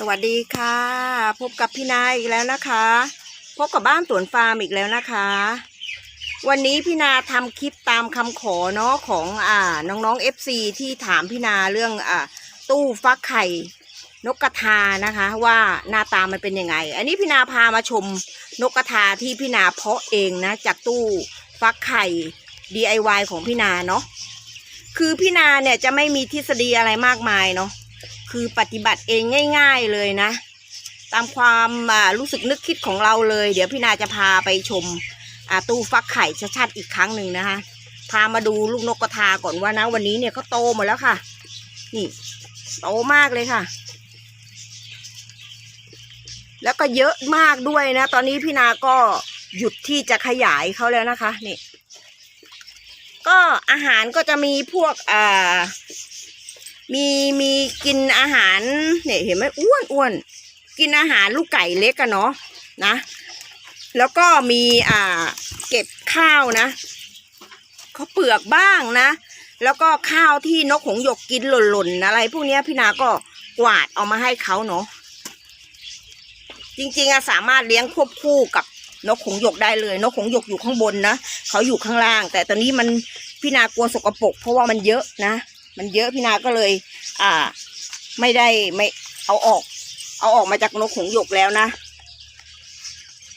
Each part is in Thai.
สวัสดีค่ะ พบกับพี่นายอีกแล้วนะคะ พบกับบ้านสวนฟาร์มอีกแล้วนะคะ วันนี้พี่นาทำคลิปตามคำขอเนาะของอ่าน้องๆ FC ที่ถามพี่นาเรื่องอ่าตู้ฟักไข่นกกระทานะคะ ว่าหน้าตามันเป็นยังไง อันนี้พี่นาพามาชมนกกระทาที่พี่นาเพาะเองนะจากตู้ฟักไข่ DIY ของพี่นาเนาะคือพี่นาเนี่ยจะไม่มีทฤษฎีอะไรมากมายเนาะ คือปฏิบัติเองง่าย ๆเลยนะ ตามความรู้สึกนึกคิดของเราเลย เดี๋ยวพี่นาจะพาไปชมตู้ฟักไข่ชัดๆอีกครั้งหนึ่งนะคะ พามาดูลูกนกกระทาก่อนว่านะวันนี้เนี่ยเขาโตหมดแล้วค่ะ นี่โตมากเลยค่ะ แล้วก็เยอะมากด้วยนะ ตอนนี้พี่นาก็หยุดที่จะขยายเขาแล้วนะคะ นี่ ก็อาหารก็จะมีพวกอ่า มีมีกินอาหารเนี่ยเห็นไหมอ้วนอ้วนกินอาหารลูกไก่เล็กอะเนาะนะ แล้วก็มีอ่าเก็บข้าวนะเขาเปลือกบ้างนะ แล้วก็ข้าวที่นกหงส์หยกกินหล่นๆอะไร พวกนี้พี่นาก็กวาดเอามาให้เขาเนาะจริงๆอะสามารถเลี้ยงควบคู่กับนกหงส์หยกได้เลย นกหงส์หยกอยู่ข้างบนนะเขาอยู่ข้างล่าง แต่ตอนนี้มันพี่นากลัวสกปรกเพราะว่ามันเยอะนะ มันเยอะพี่นาก็เลย อ่า ไม่ได้ไม่เอาออก เอาออกมาจากนกหงหยกแล้วนะ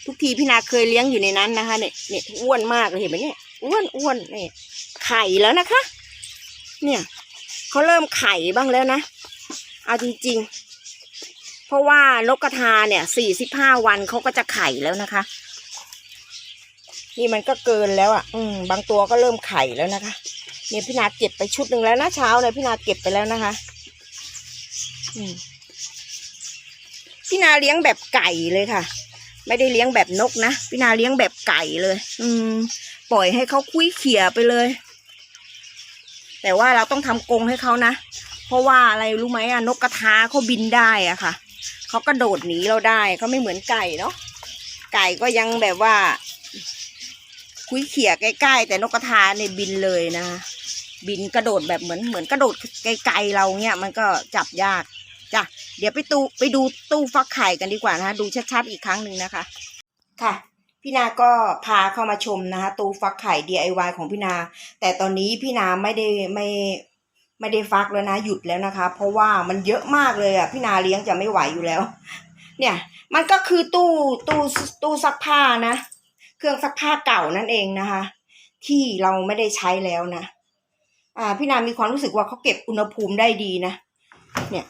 ทุกทีพี่นาเคยเลี้ยงอยู่ในนั้นนะคะเนี่ยเนี่ยอ้วนมากเลยเห็นไหมเนี่ยอ้วนอ้วนเนี่ยไข่แล้วนะคะ เนี่ยเขาเริ่มไข่บ้างแล้วนะ เอาจริงๆ เพราะว่านกกระทาเนี่ยสี่สิบห้าวันเขาก็จะไข่แล้วนะคะ นี่มันก็เกินแล้วอะ อืม บางตัวก็เริ่มไข่แล้วนะคะ เนี่ยพี่นาเก็บไปชุดหนึ่งแล้วนะเช้าเนี่ยพี่นาเก็บไปแล้วนะคะพี่นาเลี้ยงแบบไก่เลยค่ะ ไม่ได้เลี้ยงแบบนกนะพี่นาเลี้ยงแบบไก่เลย อืม ปล่อยให้เขาคุยเขี่ยไปเลย แต่ว่าเราต้องทำกรงให้เขานะเพราะว่าอะไรรู้ไหมอะนกกระทาเขาบินได้อะค่ะเขากระโดดหนีเราได้เขาไม่เหมือนไก่เนาะไก่ก็ยังแบบว่าคุยเขี่ยใกล้ๆแต่นกกระทาเนี่ยบินเลยนะคะ บินกระโดดแบบเหมือนเหมือนกระโดดไกลๆเราเนี่ยมันก็จับยากจ้ะเดี๋ยวไปตู้ไปดูตู้ฟักไข่กันดีกว่านะคะดูชัดๆอีกครั้งหนึ่งนะคะ ค่ะ พี่นาก็พาเข้ามาชมนะคะตู้ฟักไข่ DIY ของพี่นา แต่ตอนนี้พี่นาไม่ได้ไม่ไม่ได้ฟักแล้วนะหยุดแล้วนะคะ เพราะว่ามันเยอะมากเลยอะพี่นาเลี้ยงจะไม่ไหวอยู่แล้ว เนี่ย มันก็คือตู้ตู้ตู้ซักผ้านะ เครื่องซักผ้าเก่านั่นเองนะคะ ที่เราไม่ได้ใช้แล้วนะ อ่าพี่นามีความรู้สึกว่าเขาเก็บอุณหภูมิได้ดีนะ เนี่ย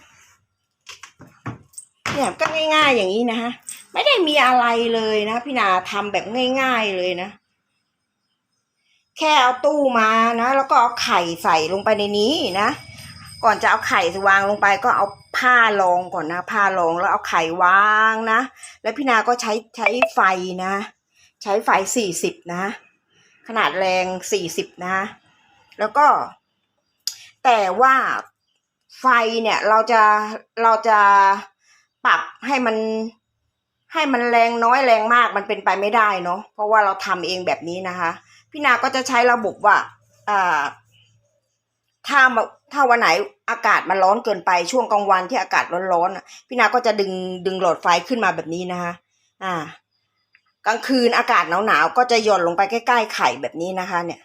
เนี่ยก็ง่าย ๆ อย่างนี้นะฮะ ไม่ได้มีอะไรเลยนะ พี่นาทำแบบง่าย ๆเลยนะ แค่เอาตู้มานะ แล้วก็เอาไข่ใส่ลงไปในนี้นะ ก่อนจะเอาไข่วางลงไป ก็เอาผ้ารองก่อนนะ ผ้ารองแล้วเอาไข่วางนะ แล้วพี่นาก็ใช้ใช้ไฟนะ ใช้ไฟสี่สิบนะ ขนาดแรงสี่สิบนะแล้วก็ แต่ว่าไฟเนี่ยเราจะเราจะปรับให้มันให้มันแรงน้อยแรงมากมันเป็นไปไม่ได้เนาะเพราะว่าเราทำเองแบบนี้นะคะ พี่นาก็จะใช้ระบบว่าอ่าถ้ามาถ้าวันไหนอากาศมันร้อนเกินไปช่วงกลางวันที่อากาศร้อนๆพี่นาก็จะดึงดึงหลอดไฟขึ้นมาแบบนี้นะคะ อ่า กลางคืนอากาศหนาวๆก็จะหย่อนลงไปใกล้ๆไข่แบบนี้นะคะ เนี่ย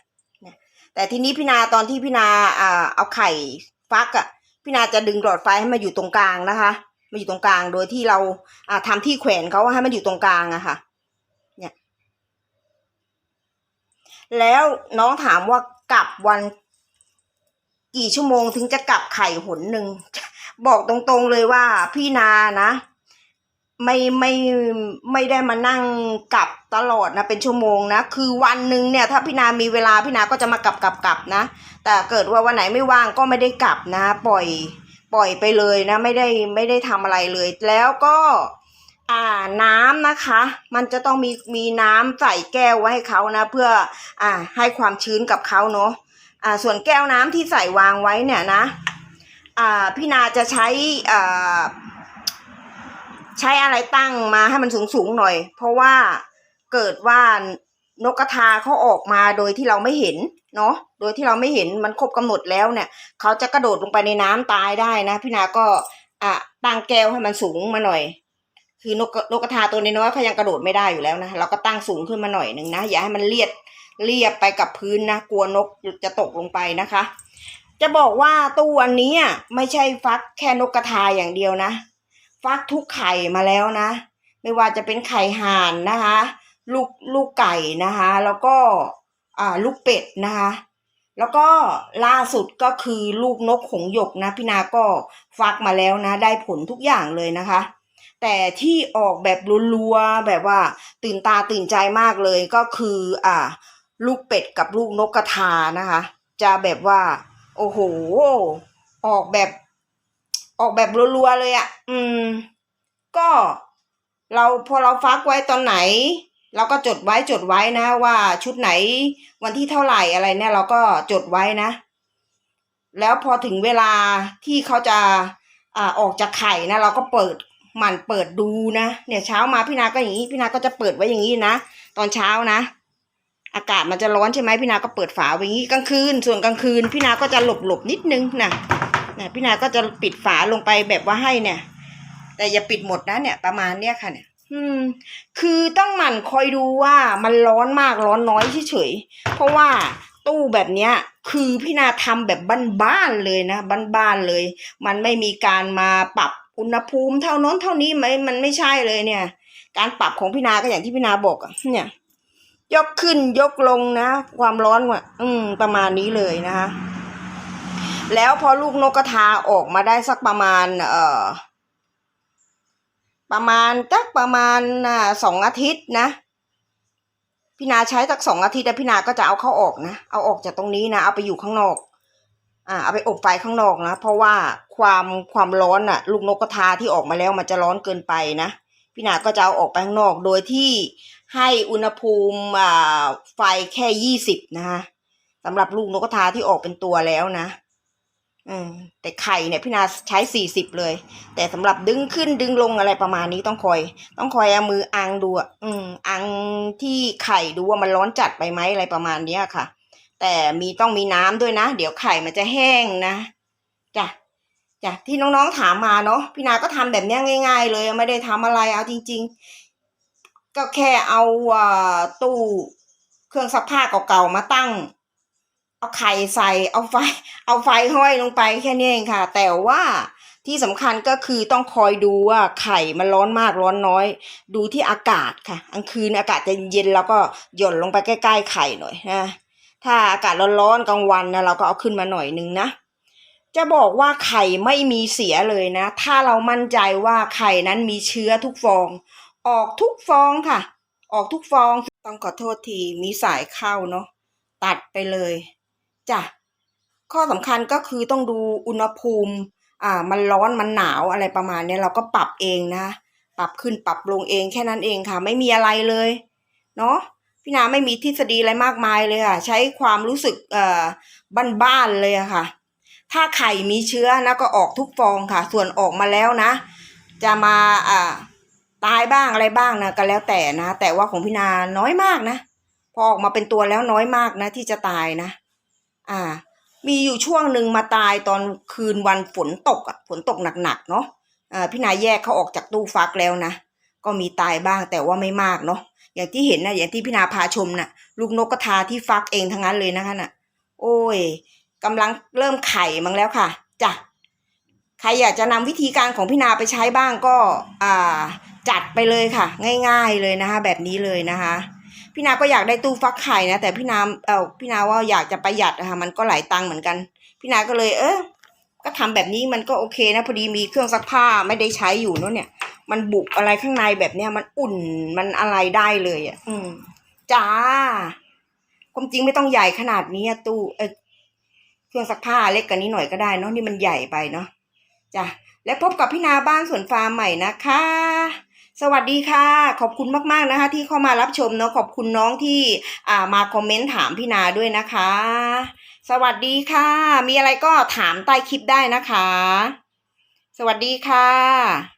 แต่ทีนี้พี่นาตอนที่พี่นาอ่าเอาไข่ฟักอะ่ะพี่นาจะดึงหลอดไฟให้มาอยู่ตรงกลางนะคะ มาอยู่ตรงกลางโดยที่เราอ่าทำที่แขวนเขาให้มันอยู่ตรงกลางอะค่ะ เนี่ย แล้วน้องถามว่ากลับวัน กี่ชั่วโมงถึงจะกลับไข่หนหนึ่งบอกตรงๆเลยว่าพี่นานะ ไม่ไม่ไม่ได้มานั่งกลับตลอดนะเป็นชั่วโมงนะ คือวันหนึ่งเนี่ยถ้าพี่นามีเวลาพี่นาก็จะมากลับกลับกลับนะ แต่เกิดว่าวันไหนไม่ว่างก็ไม่ได้กลับนะ ปล่อยปล่อยไปเลยนะ ไม่ได้ไม่ได้ทำอะไรเลย แล้วก็อ่าน้ำนะคะ มันจะต้องมีมีน้ำใส่แก้วไว้ให้เขานะ เพื่ออ่าให้ความชื้นกับเขาเนาะอ่าส่วนแก้วน้ำที่ใส่วางไว้เนี่ยนะอ่าพี่นาจะใช้อ่า ใช้อะไรตั้งมาให้มันสูงสูงหน่อย เพราะว่าเกิดว่านกกระทาเขาออกมาโดยที่เราไม่เห็นเนาะโดยที่เราไม่เห็นมันครบกำหนดแล้วเนี่ยเขาจะกระโดดลงไปในน้ำตายได้นะพี่นาก็อะตั้งแก้วให้มันสูงมาหน่อย คือนกกระนกกระทาตัวน้อยเขายังกระโดดไม่ได้อยู่แล้วนะเราก็ตั้งสูงขึ้นมาหน่อยหนึ่งนะอย่าให้มันเลียดเรียบไปกับพื้นนะกลัวนกจะตกลงไปนะคะ จะบอกว่าตู้อันนี้อะไม่ใช่ฟักแค่นกกระทาอย่างเดียวนะ ฟักทุกไข่มาแล้วนะ ไม่ว่าจะเป็นไข่ห่านนะคะ ลูกลูกไก่นะคะ แล้วก็อ่าลูกเป็ดนะคะ แล้วก็ล่าสุดก็คือลูกนกหงส์หยกนะพี่นาก็ฟักมาแล้วนะ ได้ผลทุกอย่างเลยนะคะ แต่ที่ออกแบบรัวๆแบบว่าตื่นตาตื่นใจมากเลยก็คืออ่าลูกเป็ดกับลูกนกกระทานะคะ จะแบบว่า โอ้โห ออกแบบ ออกแบบรัวๆเลยอะ่ะ อืม ก็เราพอเราฟักไว้ตอนไหน เราก็จดไว้จดไว้นะ ว่าชุดไหน วันที่เท่าไหร่อะไรเนี่ย เราก็จดไว้นะ แล้วพอถึงเวลาที่เขาจะอ่าออกจากไข่นะเราก็เปิดหมั่นเปิดดูนะเนี่ยเช้ามาพี่นาก็อย่างนี้พี่นาก็จะเปิดไว้อย่างนี้นะตอนเช้านะ อากาศมันจะร้อนใช่ไหมพี่นาก็เปิดฝาไว้อย่างนี้กลางคืน ส่วนกลางคืนพี่นาก็จะหลบหลบนิดนึงนะ นะพี่นาก็จะปิดฝาลงไปแบบว่าให้เนี่ย แต่อย่าปิดหมดนะเนี่ย ประมาณเนี้ยค่ะเนี่ย อืม คือต้องหมั่นคอยดูว่ามันร้อนมากร้อนน้อยเฉยๆเพราะว่าตู้แบบเนี้ย คือพี่นาทำแบบบ้านๆเลยนะบ้านๆเลย มันไม่มีการมาปรับอุณหภูมิเท่าน้นเท่านี้ไหมมันไม่ใช่เลยเนี่ย การปรับของพี่นาก็อย่างที่พี่นาบอกอะเนี่ย ยกขึ้นยกลงนะ ความร้อนว่ะ อืม ประมาณนี้เลยนะคะ แล้วพอลูกนกกระทาออกมาได้สักประมาณ เอ่อ ประมาณจักประมาณสองอาทิตย์นะ พี่นาใช้สักสองอาทิตย์แล้วพี่นาก็จะเอาเข้าออกนะ เอาออกจากตรงนี้นะ เอาไปอยู่ข้างนอก อ่า เอาไปอบไฟข้างนอกนะ เพราะว่าความความร้อนอะลูกนกกระทาที่ออกมาแล้วมันจะร้อนเกินไปนะ พี่นาก็จะเอาออกไปข้างนอก โดยที่ให้อุณหภูมิอ่าไฟแค่ยี่สิบนะคะสำหรับลูกนกกระทาที่ออกเป็นตัวแล้วนะ อืมแต่ไข่เนี่ยพี่นาใช้สี่สิบเลย แต่สำหรับดึงขึ้นดึงลงอะไรประมาณนี้ต้องคอย ต้องคอยเอามืออังดูอะอืมอังที่ไข่ดูว่ามันร้อนจัดไปไหมอะไรประมาณเนี้ยค่ะ แต่มีต้องมีน้ำด้วยนะ เดี๋ยวไข่มันจะแห้งนะจ้ะจ้ะที่น้องๆถามมาเนาะพี่นาก็ทำแบบนี้ง่าย ๆ เลยไม่ได้ทำอะไรเอาจริง ๆ ก็แค่เอาตู้เครื่องซักผ้าเก่าๆมาตั้ง เอาไข่ใส่เอาไฟ เอาไฟห้อยลงไปแค่นี้เองค่ะ แต่ว่าที่สำคัญก็คือต้องคอยดูว่าไข่มันร้อนมากร้อนน้อย ดูที่อากาศค่ะกลางคืนอากาศจะเย็นแล้วก็หย่อนลงไปใกล้ๆไข่หน่อยนะถ้าอากาศร้อนๆกลางวันนะเราก็เอาขึ้นมาหน่อยนึงนะจะบอกว่าไข่ไม่มีเสียเลยนะ ถ้าเรามั่นใจว่าไข่นั้นมีเชื้อทุกฟอง ออกทุกฟองค่ะ ออกทุกฟองต้องขอโทษทีมีสายเข้าเนาะตัดไปเลย จ้ะข้อสำคัญก็คือต้องดูอุณหภูมิ อ่า มันร้อนมันหนาวอะไรประมาณเนี้ยเราก็ปรับเองนะ ปรับขึ้นปรับลงเองแค่นั้นเองค่ะ ไม่มีอะไรเลย เนาะพี่นาไม่มีทฤษฎีอะไรมากมายเลยค่ะ ใช้ความรู้สึกเอ่อบ้านๆเลยอะค่ะ ถ้าไข่มีเชื้อนะก็ออกทุกฟองค่ะ ส่วนออกมาแล้วนะ จะมาอ่าตายบ้างอะไรบ้างนะก็แล้วแต่นะ แต่ว่าของพี่นาน้อยมากนะ พอออกมาเป็นตัวแล้วน้อยมากนะ ที่จะตายนะ อ่า มีอยู่ช่วงหนึ่งมาตายตอนคืนวันฝนตกอะฝนตกหนักๆเนาะอ่าพี่นายแยกเขาออกจากตู้ฟักแล้วนะก็มีตายบ้างแต่ว่าไม่มากเนาะอย่างที่เห็นนะอย่างที่พี่นาพาชมนะ่ะ ลูกนกกระทาที่ฟักเองทั้งนั้นเลยนะคะน่ะ โอ้ยกำลังเริ่มไข่มั้งแล้วค่ะจ้ะใครอยากจะนำวิธีการของพี่นาไปใช้บ้างก็อ่าจัดไปเลยค่ะ ง่าย ๆเลยนะคะ แบบนี้เลยนะคะ พี่นาก็อยากได้ตู้ฟักไข่นะแต่พี่นาเออพี่นาว่าอยากจะประหยัดนะคะมันก็หลายตังค์เหมือนกัน พี่นาก็เลย เออก็ทำแบบนี้มันก็โอเคนะพอดีมีเครื่องซักผ้าไม่ได้ใช้อยู่เนอะเนี่ย มันบุกอะไรข้างในแบบเนี้ยมันอุ่นมันอะไรได้เลยอะ อืมจ้าความจริงไม่ต้องใหญ่ขนาดนี้อะตู้เออเครื่องซักผ้าเล็กกว่านี้หน่อยก็ได้เนาะนี่มันใหญ่ไปเนาะจ้ะและพบกับพี่นาบ้านสวนฟาร์มใหม่นะคะ สวัสดีค่ะ ขอบคุณมากๆนะคะ ที่เข้ามารับชมเนาะขอบคุณน้องที่อ่ามาคอมเมนต์ถามพี่นาด้วยนะคะ สวัสดีค่ะ มีอะไรก็ถามใต้คลิปได้นะคะ สวัสดีค่ะ